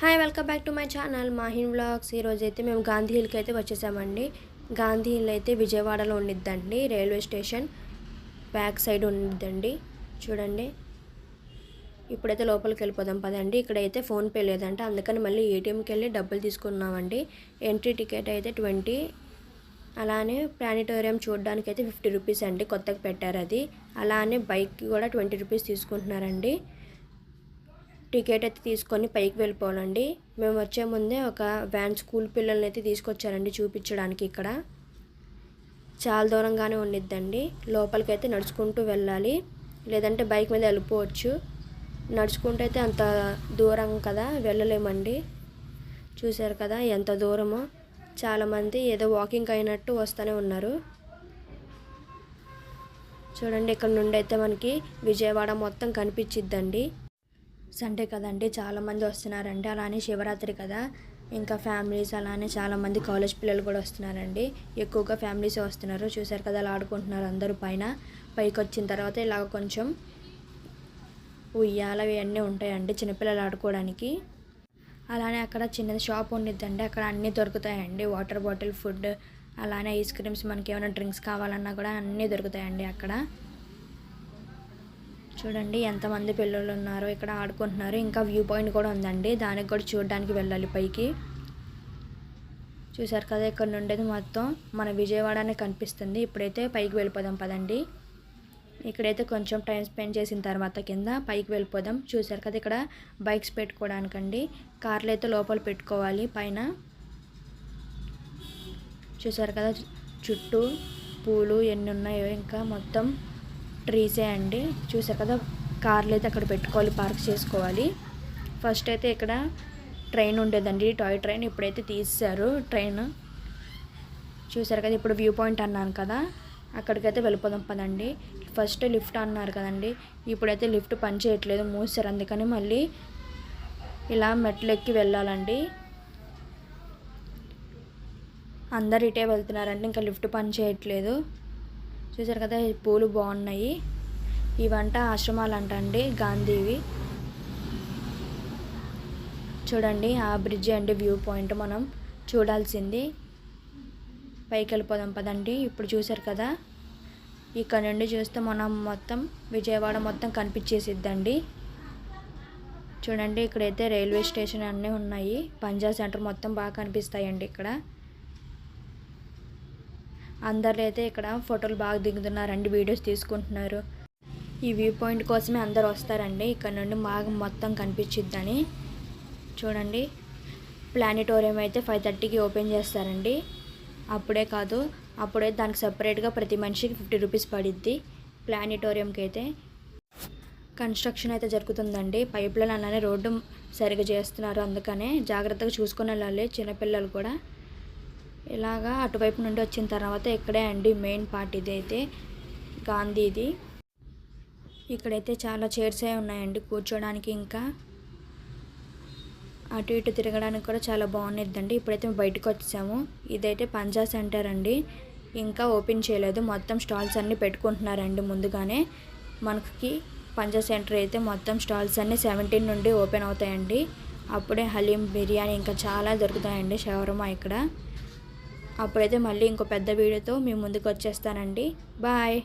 Hi welcome back to my channel Mahin vlogs ఈరోజు అయితే మేము గాంధీ హిల్కి అయితే వచ్చేసామండి. గాంధీ హిల్ అయితే విజయవాడలో ఉండిద్దండి. రైల్వే స్టేషన్ బ్యాక్ సైడ్ ఉండిద్దండి. చూడండి. ఇప్పుడైతే లోపలికి వెళ్ళిపోదాం పదండి. ఇక్కడైతే ఫోన్పే లేదంటే. అందుకని మళ్ళీ ఏటీఎంకి వెళ్ళి డబ్బులు తీసుకున్నామండి. ఎంట్రీ టికెట్ అయితే ట్వంటీ అలానే ప్లానిటోరియం చూడడానికి అయితే ఫిఫ్టీ రూపీస్ అండి కొత్తగా పెట్టారు అది. అలానే బైక్కి కూడా ట్వంటీ రూపీస్ తీసుకుంటున్నారండి. టికెట్ అయితే తీసుకొని పైకి వెళ్ళిపోవాలండి. మేము వచ్చే ముందే ఒక వ్యాన్ స్కూల్ పిల్లల్ని అయితే తీసుకొచ్చారండి చూపించడానికి ఇక్కడ. చాలా దూరంగానే ఉండిద్దండి. లోపలికి అయితే నడుచుకుంటూ వెళ్ళాలి. లేదంటే బైక్ మీద వెళ్ళిపోవచ్చు. నడుచుకుంటూ అయితే అంత దూరం కదా వెళ్ళలేమండి. చూశారు కదా ఎంత దూరమో. చాలామంది ఏదో వాకింగ్ అయినట్టు వస్తూనే ఉన్నారు. చూడండి ఇక్కడ నుండి అయితే మనకి విజయవాడ మొత్తం కనిపించిద్దండి. సండే కదండి చాలామంది వస్తున్నారండి. అలానే శివరాత్రి కదా. ఇంకా ఫ్యామిలీస్ అలానే చాలామంది కాలేజ్ పిల్లలు కూడా వస్తున్నారండి. ఎక్కువగా ఫ్యామిలీస్ వస్తున్నారు. చూసారు కదా అలా ఆడుకుంటున్నారు అందరూ పైన. పైకి వచ్చిన తర్వాత ఇలాగ కొంచెం ఉయ్యాల ఇవన్నీ ఉంటాయండి చిన్నపిల్లలు ఆడుకోవడానికి. అలానే అక్కడ చిన్నది షాప్ ఉండిద్దండి. అక్కడ అన్నీ దొరుకుతాయండి. వాటర్ బాటిల్ ఫుడ్ అలానే ఐస్ క్రీమ్స్ మనకి ఏమైనా డ్రింక్స్ కావాలన్నా కూడా అన్నీ దొరుకుతాయండి అక్కడ. చూడండి ఎంతమంది పిల్లలు ఉన్నారో ఇక్కడ ఆడుకుంటున్నారు. ఇంకా వ్యూ పాయింట్ కూడా ఉందండి. దానికి కూడా చూడడానికి వెళ్ళాలి పైకి. చూసారు కదా ఇక్కడ నుండేది మొత్తం మన విజయవాడనే కనిపిస్తుంది. ఇప్పుడైతే పైకి వెళ్ళిపోదాం పదండి. ఇక్కడైతే కొంచెం టైం స్పెండ్ చేసిన తర్వాత కింద పైకి వెళ్ళిపోదాం. చూసారు కదా ఇక్కడ బైక్స్ పెట్టుకోవడానికండి. కార్లు అయితే లోపల పెట్టుకోవాలి పైన. చూసారు కదా చుట్టూ పూలు ఎన్ని ఉన్నాయో ఇంకా మొత్తం ట్రీసే అండి. చూసారు కదా కార్లు అయితే అక్కడ పెట్టుకోవాలి పార్క్ చేసుకోవాలి. ఫస్ట్ అయితే ఇక్కడ ట్రైన్ ఉండేదండి. టాయ్ ట్రైన్ ఇప్పుడైతే తీసారు ట్రైన్. చూసారు కదా ఇప్పుడు వ్యూ పాయింట్ అన్నాను కదా. అక్కడికైతే వెళ్ళిపోదాం పదండి. ఫస్ట్ లిఫ్ట్ అన్నారు కదండి. ఇప్పుడైతే లిఫ్ట్ పని చేయట్లేదు మూసారు. అందుకని మళ్ళీ ఇలా మెట్లు ఎక్కి వెళ్ళాలండి. అందరు ఇటే వెళ్తున్నారండి ఇంకా లిఫ్ట్ పని చేయట్లేదు. చూసారు కదా ఈ పూలు బాగున్నాయి. ఇవంట ఆశ్రమాలు అంట అండి గాంధీవి. చూడండి ఆ బ్రిడ్జ్ అండి వ్యూ పాయింట్ మనం చూడాల్సింది. పైకి వెళ్ళిపోదాం పదండి. ఇప్పుడు చూసారు కదా ఇక్కడ నుండి చూస్తే మనం మొత్తం విజయవాడ మొత్తం కనిపించేసిద్దండి. చూడండి ఇక్కడైతే రైల్వే స్టేషన్ అన్నీ ఉన్నాయి. పంజాబ్ సెంటర్ మొత్తం బాగా కనిపిస్తాయండి ఇక్కడ. అందరూ అయితే ఇక్కడ ఫోటోలు బాగా దిగుతున్నారండి వీడియోస్ తీసుకుంటున్నారు. ఈ వ్యూ పాయింట్ కోసమే అందరు వస్తారండి. ఇక్కడ నుండి బాగా మొత్తం కనిపించిద్దని చూడండి. ప్లానిటోరియం అయితే ఫైవ్ థర్టీకి ఓపెన్ చేస్తారండి. అప్పుడే కాదు అప్పుడే దానికి సపరేట్గా ప్రతి మనిషికి ఫిఫ్టీ రూపీస్ పడిద్ది ప్లానిటోరియంకి అయితే కన్స్ట్రక్షన్ అయితే జరుగుతుందండి. పైప్లైన్ అలానే రోడ్డు సరిగా చేస్తున్నారు. అందుకనే జాగ్రత్తగా చూసుకుని వెళ్ళాలి చిన్నపిల్లలు కూడా. ఇలాగా అటువైపు నుండి వచ్చిన తర్వాత ఇక్కడే అండి మెయిన్ పార్ట్ ఇది అయితే గాంధీది. ఇక్కడైతే చాలా చైర్స్ అయి ఉన్నాయండి కూర్చోడానికి ఇంకా. అటు ఇటు తిరగడానికి కూడా చాలా బాగుండిద్దండి. ఇప్పుడైతే బయటకు వచ్చాము. ఇదైతే పంజా సెంటర్ అండి. ఇంకా ఓపెన్ చేయలేదు. మొత్తం స్టాల్స్ అన్నీ పెట్టుకుంటున్నారండి ముందుగానే. మనకి పంజా సెంటర్ అయితే మొత్తం స్టాల్స్ అన్నీ సెవెంటీన్ నుండి ఓపెన్ అవుతాయండి. అప్పుడే హలీం బిర్యానీ ఇంకా చాలా దొరుకుతాయండి షవర్మా ఇక్కడ. అప్పుడైతే మళ్ళీ ఇంకో పెద్ద వీడియోతో మీ ముందుకు వచ్చేస్తానండి. బాయ్.